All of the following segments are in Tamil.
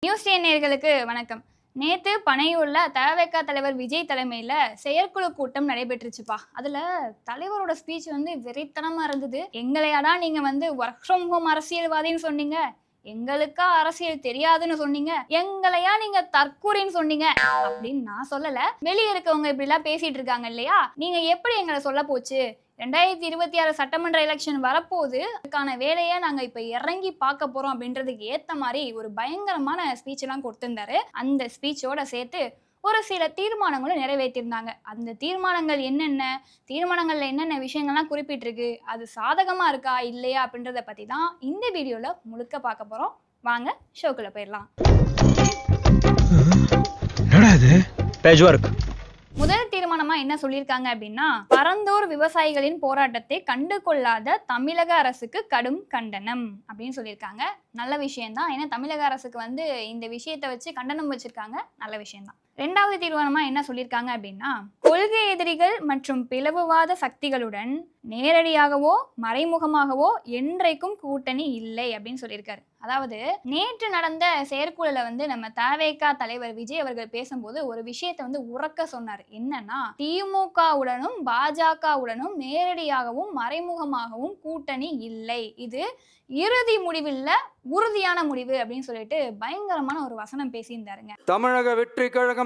நியூஸ் டே வணக்கம். நேத்து பனையூர்ல தவேக்கா தலைவர் விஜய் தலைமையில செயற்குழு கூட்டம் நடைபெற்றுச்சுப்பா. அதுல தலைவரோட ஸ்பீச் வந்து வெறித்தனமா இருந்தது. எங்களையாடா நீங்க வந்து ஒர்க் ஃப்ரம் ஹோம் அரசியல்வாதின்னு சொன்னீங்க. எங்களுக்கா அரசியல் தெரியாதுன்னு சொன்னீங்க. எங்களையா நீங்க தற்கூரின்னு சொன்னீங்க. அப்படின்னு நான் சொல்லல. வெளியே இருக்கவங்க இப்படி எல்லாம் பேசிட்டு இருக்காங்க இல்லையா? நீங்க எப்படி எங்களை சொல்ல போச்சு? ரெண்டாயிரத்தி இருபத்தி ஆறு சட்டமன்ற எலெக்ஷன் வரப்போகுது அதுக்கான வேலையை நாங்க இப்ப இறங்கி பார்க்க போறோம் அப்படின்றதுக்கு ஏத்த மாதிரி ஒரு பயங்கரமான ஸ்பீச் எல்லாம் கொடுத்திருந்தாரு. அந்த ஸ்பீச்சோட சேர்த்து ஒரு சில தீர்மானங்களும் நிறைவேற்றியிருந்தாங்க அந்த தீர்மானங்கள் என்னென்ன தீர்மானங்கள்ல என்னென்ன விஷயங்கள்லாம் குறிப்பிட்டிருக்கு அது சாதகமா இருக்கா இல்லையா அப்படின்றத பத்தி தான் இந்த வீடியோல முழுக்க பார்க்க போறோம். வாங்க ஷோக்குள்ள போயிடலாம். முதல் தீர்மானமா என்ன சொல்லியிருக்காங்க அப்படின்னா பரந்தூர் விவசாயிகளின் போராட்டத்தை கண்டு கொள்ளாத தமிழக அரசுக்கு கடும் கண்டனம் அப்படின்னு சொல்லியிருக்காங்க. நல்ல விஷயம்தான். ஏன்னா தமிழக அரசுக்கு வந்து இந்த விஷயத்தை வச்சு கண்டனம் வச்சிருக்காங்க. நல்ல விஷயம்தான். ரெண்டாவது தீர்மானமா என்ன சொல்லியிருக்காங்க அப்படின்னா கொள்கை எதிரிகள் மற்றும் பிளவுவாத சக்திகளுடன் நேரடியாகவோ மறைமுகமாகவோ என்றைக்கும் கூட்டணி இல்லை அப்படின்னு சொல்லியிருக்காரு. அதாவது நேற்று நடந்த செயற்குழுல வந்து நம்ம தவேகா தலைவர் விஜய் அவர்கள் பேசும்போது ஒரு விஷயத்தை வந்து உறக்க சொன்னார். என்னன்னா திமுகவுடனும் பாஜகவுடனும் நேரடியாகவும் மறைமுகமாகவும் கூட்டணி இல்லை. இது இறுதி முடிவில்ல உறுதியான முடிவு அப்படின்னு சொல்லிட்டு பயங்கரமான ஒரு வசனம் பேசியிருந்தாருங்க. தமிழக வெற்றி கழகம்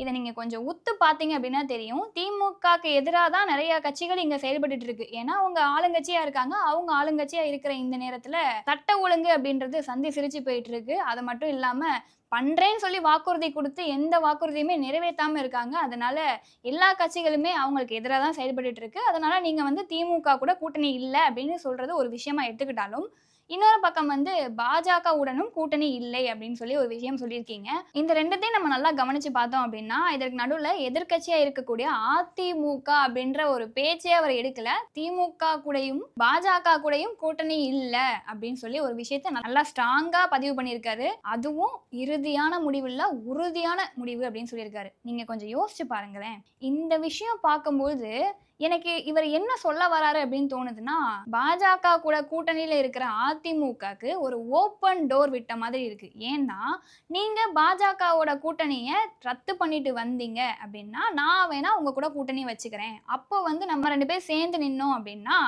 இதை நீங்கள் கொஞ்சம் உத்து பார்த்தீங்க அப்படின்னா தெரியும். திமுகக்கு எதிராக தான் நிறைய கட்சிகள் இங்கே செயல்பட்டு இருக்கு. ஏன்னா அவங்க ஆளுங்கட்சியாக இருக்காங்க. அவங்க ஆளுங்கட்சியாக இருக்கிற இந்த நேரத்தில் சட்ட ஒழுங்கு அப்படின்றது சந்தி சிரிச்சு போயிட்டு இருக்கு. அது மட்டும் இல்லாமல் பண்றேன்னு சொல்லி வாக்குறுதி கொடுத்து எந்த வாக்குறுதியுமே நிறைவேற்றாம இருக்காங்க. அதனால எல்லா கட்சிகளுமே அவங்களுக்கு எதிராக தான் செயல்பட்டு இருக்கு. அதனால நீங்க வந்து திமுக கூட கூட்டணி இல்லை அப்படின்னு சொல்றது ஒரு விஷயமா எடுத்துக்கிட்டாலும் இன்னொரு பக்கம் வந்து பாஜகவுடனும் கூட்டணி இல்லை அப்படின்னு சொல்லி ஒரு விஷயம் சொல்லியிருக்கீங்க. இந்த ரெண்டுத்தையும் நம்ம நல்லா கவனிச்சு பார்த்தோம் அப்படின்னா இதற்கு நடுவில் எதிர்க்கட்சியா இருக்கக்கூடிய அதிமுக அப்படின்ற ஒரு பேச்சே அவர் எடுக்கல. திமுக கூடயும் பாஜக கூடயும் கூட்டணி இல்லை அப்படின்னு சொல்லி ஒரு விஷயத்த நல்லா ஸ்ட்ராங்கா பதிவு பண்ணியிருக்காரு. அதுவும் இறுதியான முடிவில் உறுதியான முடிவு அப்படின்னு சொல்லியிருக்காரு. நீங்க கொஞ்சம் யோசிச்சு பாருங்களேன். இந்த விஷயம் பார்க்கும்போது எனக்கு இவர் என்ன சொல்ல வராரு அப்படின்னு தோணுதுன்னா பாஜக கூட கூட்டணியில இருக்கிற அதிமுகக்கு ஒரு ஓப்பன் டோர் விட்ட மாதிரி இருக்கு. ஏன்னா நீங்க பாஜகவோட கூட்டணியை ரத்து பண்ணிட்டு வந்தீங்க அப்படின்னா நான் வேணா உங்க கூட கூட்டணி வச்சுக்கிறேன். அப்போ வந்து நம்ம ரெண்டு பேரும் சேர்ந்து நின்னோம் அப்படின்னா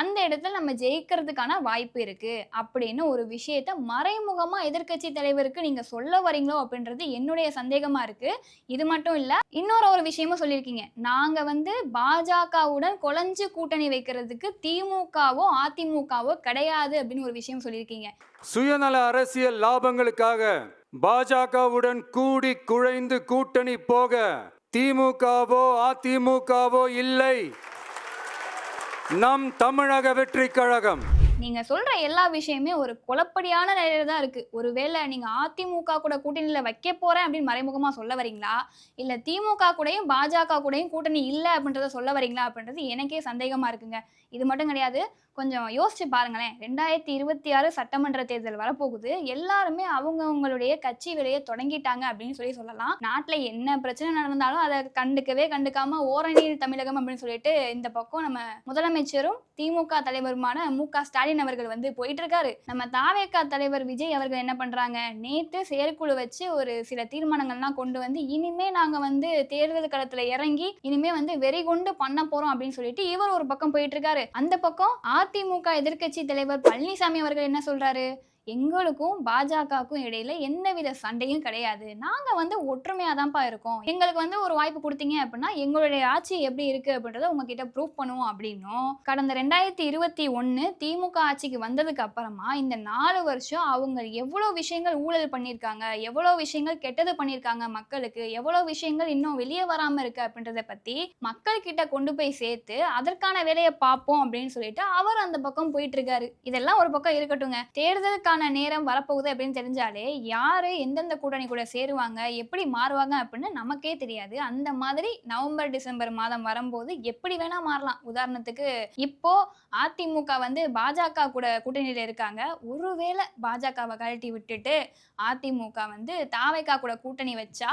அந்த இடத்துல நம்ம ஜெயிக்கிறதுக்கான வாய்ப்பு இருக்கு அப்படின்னு ஒரு விஷயத்த மறைமுகமா எதிர்க்கட்சி தலைவருக்கு நீங்க சொல்ல வரீங்களோ அப்படின்றது என்னுடைய சந்தேகமா இருக்கு. இது மட்டும் இல்ல இன்னொரு ஒரு விஷயமும் சொல்லியிருக்கீங்க. நாங்க வந்து பாஜகவுடன் கொலைஞ்சு கூட்டணி வைக்கிறதுக்கு திமுகவோ அதிமுகவோ கிடையாது அப்படின்னு ஒரு விஷயம் சொல்லியிருக்கீங்க. சுயநல அரசியல் லாபங்களுக்காக பாஜகவுடன் கூடி குழைந்து கூட்டணி போக திமுகவோ அதிமுகவோ இல்லை. நம் தமிழக வெற்றி கழகம். நீங்க சொல்ற எல்லா விஷயமே ஒரு குழப்படியான நிலையில தான் இருக்கு. ஒருவேளை நீங்க அதிமுக கூட கூட்டணியில வைக்க போறேன் அப்படின்னு மறைமுகமா சொல்ல வரீங்களா இல்ல திமுக கூடயும் பாஜக கூடயும் கூட்டணி இல்ல அப்படின்றத சொல்ல வரீங்களா அப்படின்றது எனக்கே சந்தேகமா இருக்குங்க. இது மட்டும் கிடையாது. கொஞ்சம் யோசிச்சு பாருங்களேன். ரெண்டாயிரத்தி இருபத்தி ஆறு சட்டமன்ற தேர்தல் வரப்போகுது. எல்லாருமே அவங்கவுங்களுடைய கட்சி வேலையை தொடங்கிட்டாங்க அப்படின்னு சொல்லி சொல்லலாம். நாட்டில் என்ன பிரச்சனை நடந்தாலும் அதை கண்டுக்கவே கண்டுக்காம ஓரணி தமிழகம் அப்படின்னு சொல்லிட்டு இந்த பக்கம் நம்ம முதலமைச்சரும் திமுக தலைவருமான மு க ஸ்டாலின் அவர்கள் வந்து போயிட்டு இருக்காரு நம்ம தாவேகா தலைவர் விஜய் அவர்கள் என்ன பண்றாங்க? நேற்று செயற்குழு வச்சு ஒரு சில தீர்மானங்கள்லாம் கொண்டு வந்து இனிமே நாங்க வந்து தேர்தல் களத்துல இறங்கி இனிமே வந்து வெறி கொண்டு பண்ண போறோம் அப்படின்னு சொல்லிட்டு இவர் ஒரு பக்கம் போயிட்டு இருக்காரு அந்த பக்கம் அதிமுக எதிர்க்கட்சி தலைவர் பழனிசாமி அவர்கள் என்ன சொல்றாரு? எங்களுக்கும் பாஜகவுக்கும் இடையில எந்தவித சண்டையும் கிடையாது. நாங்க வந்து ஒற்றுமையா தான்ப்பா இருக்கோம். எங்களுக்கு வந்து ஒரு வாய்ப்பு கொடுத்தீங்க அப்படின்னா எங்களுடைய ஆட்சி எப்படி இருக்கு அப்படின்றத உங்ககிட்ட ப்ரூவ் பண்ணுவோம் அப்படின்னும். கடந்த ரெண்டாயிரத்தி இருபத்தி ஒன்னு திமுக ஆட்சிக்கு வந்ததுக்கு அப்புறமா இந்த நாலு வருஷம் அவங்க எவ்வளவு விஷயங்கள் ஊழல் பண்ணியிருக்காங்க எவ்வளவு விஷயங்கள் கெட்டது பண்ணியிருக்காங்க மக்களுக்கு எவ்வளவு விஷயங்கள் இன்னும் வெளியே வராம இருக்கு அப்படின்றத பத்தி மக்கள் கிட்ட கொண்டு போய் சேர்த்து அதற்கான வேலையை பார்ப்போம் அப்படின்னு சொல்லிட்டு அவர் அந்த பக்கம் போயிட்டு இருக்காரு. இதெல்லாம் ஒரு பக்கம் இருக்கட்டுங்க. தேர்தல் தேர்தலுக்கான நேரம் வரப்போகுது அப்படின்னு தெரிஞ்சாலே யாரு எந்தெந்த கூட்டணி கூட சேருவாங்க எப்படி மாறுவாங்க அப்படின்னு நமக்கே தெரியாது. அந்த மாதிரி நவம்பர் டிசம்பர் மாதம் வரும்போது எப்படி வேணா மாறலாம். உதாரணத்துக்கு இப்போ அதிமுக வந்து பாஜக கூட கூட்டணியில இருக்காங்க. ஒருவேளை பாஜகவை கழட்டி விட்டுட்டு அதிமுக வந்து தாவைக்கா கூட கூட்டணி வச்சா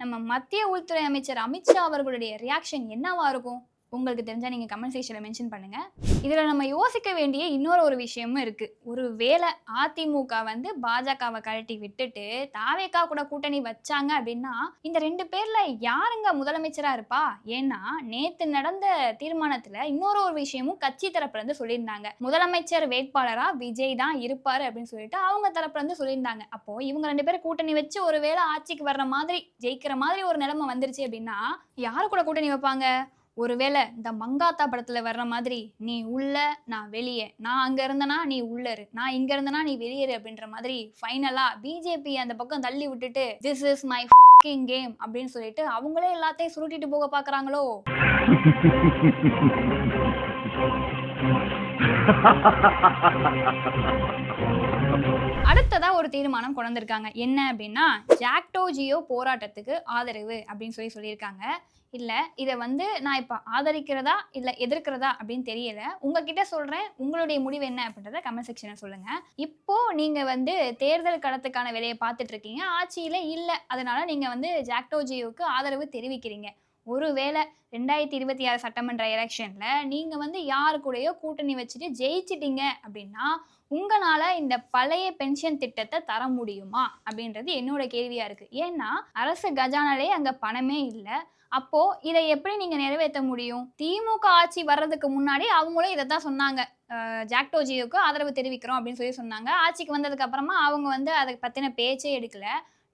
நம்ம மத்திய உள்துறை அமைச்சர் அமித்ஷா அவர்களுடைய ரியாக்ஷன் என்னவா இருக்கும்? உங்களுக்கு தெரிஞ்சா நீங்கள் கமெண்ட் செக்ஷனில் மென்ஷன் பண்ணுங்கள் இதில் நம்ம யோசிக்க வேண்டிய இன்னொரு ஒரு விஷயமும் இருக்குது ஒரு வேளை அதிமுக வந்து பாஜகவை கழட்டி விட்டுட்டு தாவேக்கா கூட கூட்டணி வச்சாங்க அப்படின்னா இந்த ரெண்டு பேரில் யாருங்க முதலமைச்சராக இருப்பா? ஏன்னா நேற்று நடந்த தீர்மானத்தில் இன்னொரு ஒரு விஷயமும் கட்சி தரப்புலேருந்து சொல்லியிருந்தாங்க. முதலமைச்சர் வேட்பாளராக விஜய் தான் இருப்பார் அப்படின்னு சொல்லிட்டு அவங்க தரப்புலேருந்து சொல்லியிருந்தாங்க. அப்போது இவங்க ரெண்டு பேரும் கூட்டணி வச்சு ஒரு வேளை ஆட்சிக்கு வர்ற மாதிரி ஜெயிக்கிற மாதிரி ஒரு நிலைமை வந்துருச்சு அப்படின்னா யாரு கூட கூட்டணி வைப்பாங்க? ஒருவேளை இந்த மங்காத்தா படத்துல வர்ற மாதிரி நீ உள்ள நான் வெளியே. நான் அங்க இருந்தனா நீ உள்ள இரு. நான் இங்க இருந்தனா நீ வெளியேறு அப்படின்ற மாதிரி ஃபைனலா பிஜேபி அந்த பக்கம் தள்ளி விட்டுட்டு திஸ் இஸ் மை கேம் அப்படின்னு சொல்லிட்டு அவங்களே எல்லாத்தையும் சுருட்டிட்டு போக பாக்குறாங்களோ? அடுத்ததா ஒரு தீர்மானம் கொண்டிருக்காங்க என்ன அப்படின்னா ஜாக்டோ ஜியோ போராட்டத்துக்கு ஆதரவு அப்படின்னு சொல்லி சொல்லியிருக்காங்க. இல்லை இதை வந்து நான் இப்போ ஆதரிக்கிறதா இல்லை எதிர்க்கிறதா அப்படின்னு தெரியல. உங்ககிட்ட சொல்கிறேன் உங்களுடைய முடிவு என்ன அப்படின்றத கமெண்ட் செக்ஷனில் சொல்லுங்கள் இப்போது நீங்கள் வந்து தேர்தல் கடத்துக்கான வேலையை பார்த்துட்ருக்கீங்க ஆட்சியில் இல்லை அதனால் நீங்கள் வந்து ஜாக்டோஜியோவுக்கு ஆதரவு தெரிவிக்கிறீங்க. ஒருவேளை ரெண்டாயிரத்தி இருபத்தி ஆறு சட்டமன்ற எலெக்ஷனில் நீங்கள் வந்து யாரு கூடயோ கூட்டணி வச்சுட்டு ஜெயிச்சிட்டீங்க அப்படின்னா உங்களால இந்த பழைய பென்ஷன் திட்டத்தை தர முடியுமா? அப்படின்றது என்னோட கேள்வியா இருக்கு. ஏன்னா அரசு கஜானாலே அங்க பணமே இல்லை. அப்போ இதை எப்படி நீங்க நிறைவேற்ற முடியும்? திமுக ஆட்சி வர்றதுக்கு முன்னாடி அவங்களும் இதை தான் சொன்னாங்க ஜாக்டோஜியோக்கு ஆதரவு தெரிவிக்கிறோம் அப்படின்னு சொல்லி சொன்னாங்க. ஆட்சிக்கு வந்ததுக்கு அப்புறமா அவங்க வந்து அதை பத்தின பேச்சே எடுக்கல.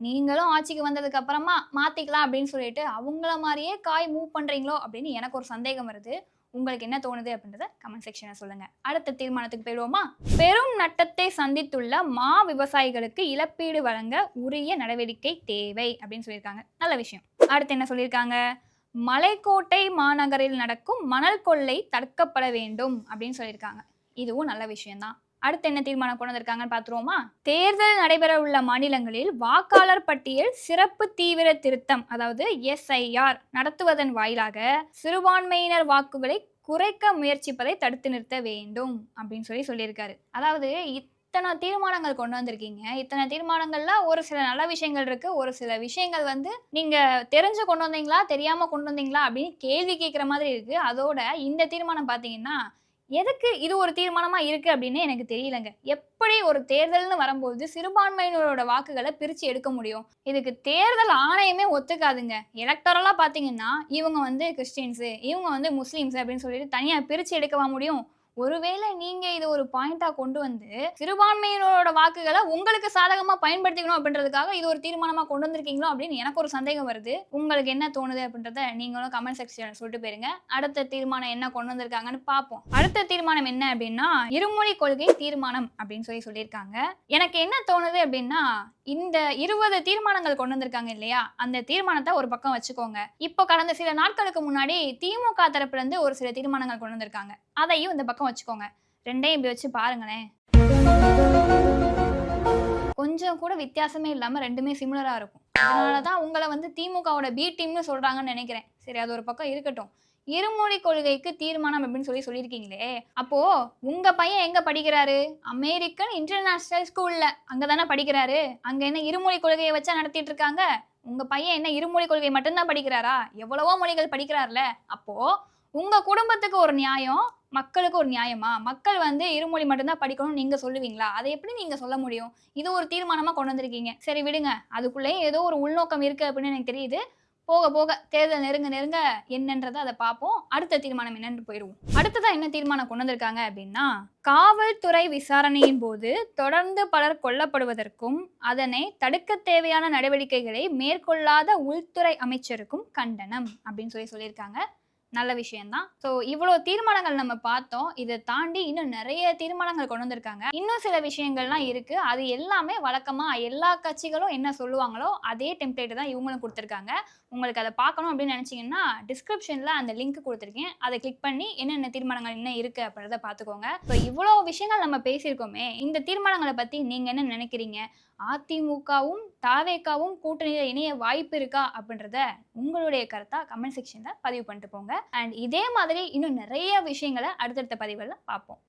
நீங்களும் ஆட்சிக்கு வந்ததுக்கு அப்புறமா மாத்திக்கலாம் அப்படின்னு சொல்லிட்டு அவங்கள மாதிரியே காய் மூவ் பண்றீங்களோ அப்படின்னு எனக்கு ஒரு சந்தேகம் வருது. உங்களுக்கு என்ன தோணுது அப்படின்றத கமெண்ட் செக்ஷனில் சொல்லுங்கள் அடுத்த தீர்மானத்துக்கு போயிடுவோமா? பெரும் நட்டத்தை சந்தித்துள்ள மா விவசாயிகளுக்கு இழப்பீடு வழங்க உரிய நடவடிக்கை தேவை அப்படின்னு சொல்லியிருக்காங்க. நல்ல விஷயம். அடுத்து என்ன சொல்லியிருக்காங்க? மலைக்கோட்டை மாநகரில் நடக்கும் மணல் கொள்ளை தடுக்கப்பட வேண்டும் அப்படின்னு சொல்லியிருக்காங்க. இதுவும் நல்ல விஷயம்தான். அடுத்து என்ன தீர்மானம் கொண்டு வந்திருக்காங்கன்னு பார்த்துருவோமா? தேர்தல் நடைபெற உள்ள மாநிலங்களில் வாக்காளர் பட்டியல் சிறப்பு தீவிர திருத்தம் அதாவது எஸ்ஐஆர் நடத்துவதன் வாயிலாக சிறுபான்மையினர் வாக்குகளை குறைக்க முயற்சிப்பதை தடுத்து நிறுத்த வேண்டும் அப்படின்னு சொல்லி சொல்லியிருக்காரு. அதாவது இத்தனை தீர்மானங்கள் கொண்டு வந்திருக்கீங்க. இத்தனை தீர்மானங்கள்ல ஒரு சில நல்ல விஷயங்கள் இருக்கு. ஒரு சில விஷயங்கள் வந்து நீங்க தெரிஞ்சு கொண்டு வந்தீங்களா? தெரியாம கொண்டு வந்தீங்களா? அப்படின்னு கேள்வி கேட்குற மாதிரி இருக்கு. அதோட இந்த தீர்மானம் பார்த்தீங்கன்னா எதுக்கு இது ஒரு தீர்மானமா இருக்கு அப்படின்னு எனக்கு தெரியலங்க. எப்படி ஒரு தேர்தல்னு வரும்போது சிறுபான்மையினரோட வாக்குகளை பிரிச்சு எடுக்க முடியும்? இதுக்கு தேர்தல் ஆணையமே ஒத்துக்காதுங்க. எலக்டரலா பாத்தீங்கன்னா இவங்க வந்து கிறிஸ்டின்ஸு இவங்க வந்து முஸ்லீம்ஸ் அப்படின்னு சொல்லிட்டு தனியா பிரிச்சு எடுக்கவா முடியும்? ஒருவேளை நீங்க இதை ஒரு பாயிண்டா கொண்டு வந்து சிறுபான்மையினரோட வாக்குகளை உங்களுக்கு சாதகமா பயன்படுத்திக்கணும் அப்படின்றதுக்காக இது ஒரு தீர்மானமா கொண்டு வந்திருக்கீங்களோ அப்படின்னு எனக்கு ஒரு சந்தேகம் வருது. உங்களுக்கு என்ன தோணுது அப்படின்றத நீங்களும் கமெண்ட் செக்ஷன்ல சொல்லிட்டு போயிருங்க. அடுத்த தீர்மானம் என்ன கொண்டு வந்திருக்காங்கன்னு பார்ப்போம். அடுத்த தீர்மானம் என்ன அப்படின்னா இருமொழி கொள்கை தீர்மானம் அப்படின்னு சொல்லி சொல்லியிருக்காங்க. எனக்கு என்ன தோணுது அப்படின்னா இந்த இருபது தீர்மானங்கள் கொண்டு வந்திருக்காங்க இல்லையா? அந்த தீர்மானத்தை ஒரு பக்கம் வச்சுக்கோங்க. இப்போ கடந்த சில நாட்களுக்கு முன்னாடி திமுக தரப்புல இருந்து ஒரு சில தீர்மானங்கள் கொண்டு வந்திருக்காங்க. அதையும் இந்த பக்கம் வச்சுக்கோங்க. ரெண்டையும் இப்படி வச்சு பாருங்களேன். கொஞ்சம் கூட வித்தியாசமே இல்லாமல் ரெண்டுமே சிமிலராக இருக்கும். அதனாலதான் உங்களை வந்து திமுகவோட பி டீம்னு சொல்றாங்கன்னு நினைக்கிறேன். சரி அது ஒரு பக்கம் இருக்கட்டும். இருமொழி கொள்கைக்கு தீர்மானம் அப்படின்னு சொல்லி சொல்லியிருக்கீங்களே. அப்போ உங்க பையன் எங்க படிக்கிறாரு? அமெரிக்கன் இன்டர்நேஷனல் ஸ்கூல்ல அங்கதானே படிக்கிறாரு? அங்க என்ன இருமொழி கொள்கையை வச்சா நடத்திட்டு இருக்காங்க? உங்க பையன் என்ன இருமொழி கொள்கை மட்டும்தான் படிக்கிறாரா? எவ்வளவோ மொழிகள் படிக்கிறார்ல. அப்போ உங்க குடும்பத்துக்கு ஒரு நியாயம் மக்களுக்கு ஒரு நியாயமா? மக்கள் வந்து இருமொழி மட்டும்தான் படிக்கணும்னு நீங்க சொல்லுவீங்களா? அதை எப்படி நீங்க சொல்ல முடியும்? இது ஒரு தீர்மானமா கொண்டு வந்திருக்கீங்க. சரி விடுங்க. அதுக்குள்ளேயே ஏதோ ஒரு உள்நோக்கம் இருக்கு அப்படின்னு எனக்கு தெரியுது. போக போக தேர்தல் நெருங்க நெருங்க என்னன்றதை அதை பார்ப்போம். அடுத்த தீர்மானம் என்னன்னு போயிடுவோம். அடுத்ததான் என்ன தீர்மானம் கொண்டு வந்திருக்காங்க அப்படின்னா காவல்துறை விசாரணையின் போது தொடர்ந்து பலர் கொல்லப்படுவதற்கும் அதனை தடுக்க தேவையான நடவடிக்கைகளை மேற்கொள்ளாத உள்துறை அமைச்சருக்கும் கண்டனம் அப்படின்னு சொல்லி சொல்லியிருக்காங்க. நல்ல விஷயம்தான். ஸோ இவ்வளோ தீர்மானங்கள் நம்ம பார்த்தோம். இதை தாண்டி இன்னும் நிறைய தீர்மானங்கள் கொண்டு வந்திருக்காங்க. இன்னும் சில விஷயங்கள்லாம் இருக்கு. அது எல்லாமே வழக்கமா எல்லா கட்சிகளும் என்ன சொல்லுவாங்களோ அதே டெம்ப்ளேட் தான் இவங்களும் கொடுத்துருக்காங்க. உங்களுக்கு அதை பார்க்கணும் அப்படின்னு நினச்சிங்கன்னா டிஸ்கிரிப்ஷனில் அந்த லிங்க் கொடுத்துருக்கேன். அதை கிளிக் பண்ணி என்னென்ன தீர்மானங்கள் என்ன இருக்குது அப்படின்றத பார்த்துக்கோங்க. இப்போ இவ்வளோ விஷயங்கள் நம்ம பேசியிருக்கோமே இந்த தீர்மானங்களை பற்றி நீங்கள் என்ன நினைக்கிறீங்க? அதிமுகவும் தாவேக்காவும் கூட்டணியில் இணைய வாய்ப்பு இருக்கா அப்படின்றத உங்களுடைய கருத்தாக கமெண்ட் செக்ஷனில் பதிவு பண்ணிட்டு போங்க. அண்ட் இதே மாதிரி இன்னும் நிறைய விஷயங்களை அடுத்தடுத்த பதிவுகளில் பார்ப்போம்.